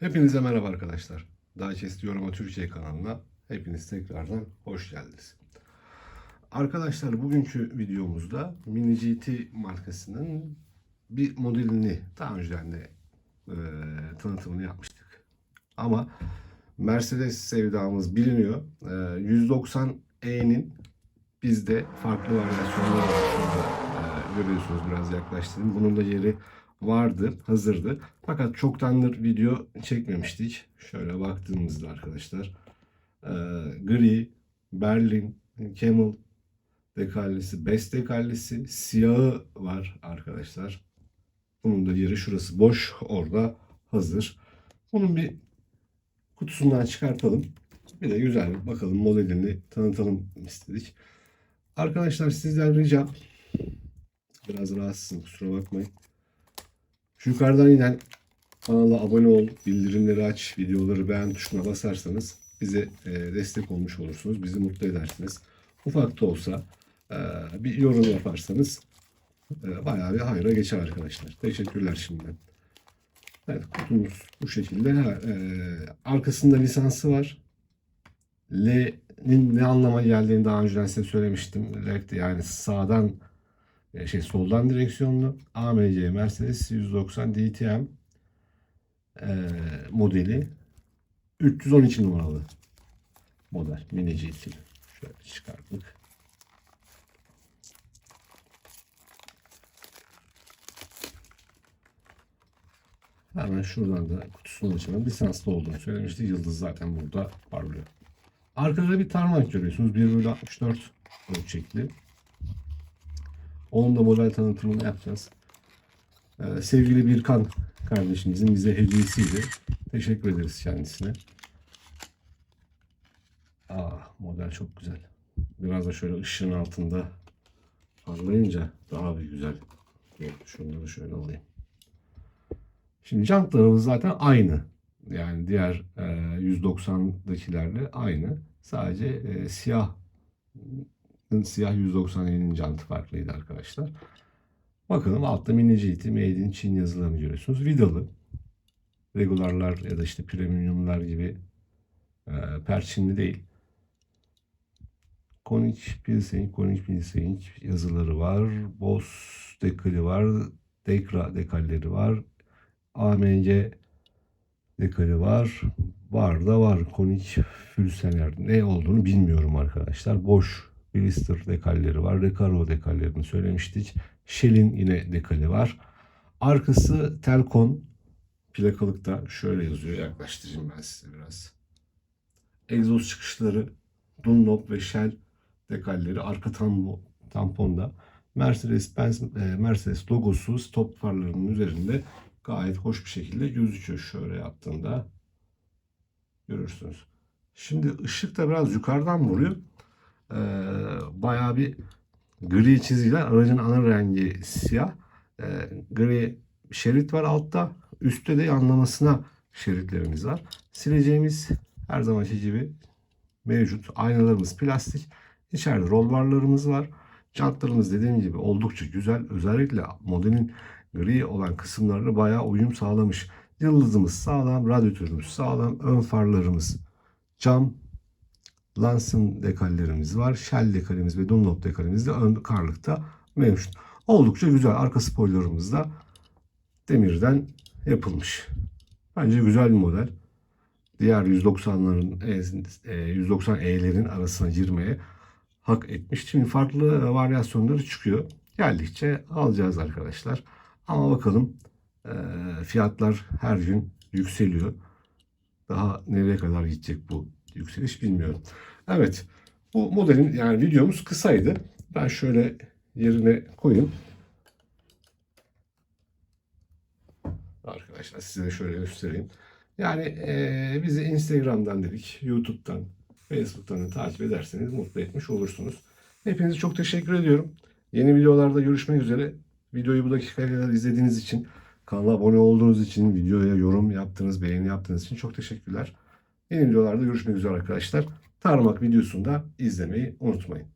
Hepinize merhaba arkadaşlar. Digest Yoruma Türkiye kanalına hepiniz tekrardan hoş geldiniz. Arkadaşlar bugünkü videomuzda Mini GT markasının bir modelini daha önceden de e, tanıtımını yapmıştık. Ama Mercedes sevdamız biliniyor. E, 190E'nin bizde farklı varyasyonları var. Şurada, e, görüyorsunuz biraz yaklaştırdım. Bunun da yeri vardı, hazırdı. Fakat çoktandır video çekmemiştik. Şöyle baktığımızda arkadaşlar e, gri, Berlin, Camel dekallisi, Best dekallisi, siyahı var arkadaşlar. Bunun da yeri şurası boş, orada hazır. Bunun bir kutusundan çıkartalım. Bir de güzel bir bakalım modelini tanıtalım istedik. Arkadaşlar sizden ricam biraz rahatsızım kusura bakmayın. Yukarıdan inen kanala abone ol, bildirimleri aç, videoları beğen tuşuna basarsanız bize e, destek olmuş olursunuz. Bizi mutlu edersiniz. Ufak da olsa e, bir yorum yaparsanız e, bayağı bir hayra geçer arkadaşlar. Teşekkürler şimdiden. Evet kutumuz bu şekilde. Ha, arkasında lisansı var. L'nin ne anlama geldiğini daha önceden size söylemiştim. Left yani sağdan e, şey soldan direksiyonlu AMC Mercedes 190 DTM e, modeli 312 numaralı model Mini GT. Şöyle çıkarttık. Hemen şuradan da kutusunu açalım. Lisanslı olduğunu söylemişti. Yıldız zaten burada parlıyor. Arkada bir tarmak görüyorsunuz. 1 bölü 64 ölçekli. Onun da model tanıtımını yapacağız. Ee, sevgili Birkan kardeşimizin bize hediyesiydi. Teşekkür ederiz kendisine. Aa, model çok güzel. Biraz da şöyle ışığın altında parlayınca daha bir güzel. Şunları şöyle alayım. Şimdi jantlarımız zaten aynı. Yani diğer e, 190'dakilerle aynı. Sadece e, siyah siyah 190'ın jantı farklıydı arkadaşlar. Bakalım altta mini GT Made in Çin yazılarını görüyorsunuz. Vidalı. Regularlar ya da işte premiumlar gibi e, perçinli değil. Konik Pilsing, Konik Pilsing yazıları var. Boss dekali var. Dekra dekalleri var. AMC dekali var. Var da var. Konik Fülsener. Ne olduğunu bilmiyorum arkadaşlar. Boş Blister dekalleri var. Recaro dekallerini söylemiştik. Shell'in yine dekali var. Arkası Telcon plakalıkta şöyle yazıyor. Yaklaştırayım ben size biraz. Egzoz çıkışları Dunlop ve Shell dekalleri arka tampo, tamponda Mercedes Benz e, Mercedes logosu stop farlarının üzerinde gayet hoş bir şekilde gözüküyor şöyle yaptığında görürsünüz. Şimdi ışık da biraz yukarıdan vuruyor. Ee, bayağı bir gri çizgiler. Aracın ana rengi siyah. Ee, gri şerit var altta. Üstte de yanlamasına şeritlerimiz var. Sileceğimiz her zamanki gibi mevcut. Aynalarımız plastik. İçeride rol barlarımız var. Jantlarımız dediğim gibi oldukça güzel. Özellikle modelin gri olan kısımlarına bayağı uyum sağlamış. Yıldızımız sağlam, radyatörümüz sağlam, ön farlarımız cam, Lance'ın dekallerimiz var. Shell dekalimiz ve Dunlop dekalimiz de ön karlıkta mevcut. Oldukça güzel. Arka spoilerımız da demirden yapılmış. Bence güzel bir model. Diğer 190'ların 190E'lerin arasına girmeye hak etmiş. Şimdi farklı varyasyonları çıkıyor. Geldikçe alacağız arkadaşlar. Ama bakalım e, fiyatlar her gün yükseliyor. Daha nereye kadar gidecek bu yükseliş bilmiyorum. Evet bu modelin yani videomuz kısaydı. Ben şöyle yerine koyayım. Arkadaşlar size şöyle göstereyim. Yani e, bizi Instagram'dan dedik, YouTube'dan, Facebook'tan takip ederseniz mutlu etmiş olursunuz. Hepinize çok teşekkür ediyorum. Yeni videolarda görüşmek üzere. Videoyu bu dakikaya kadar izlediğiniz için, kanala abone olduğunuz için, videoya yorum yaptığınız, beğeni yaptığınız için çok teşekkürler. Yeni videolarda görüşmek üzere arkadaşlar. Tarmak videosunu da izlemeyi unutmayın.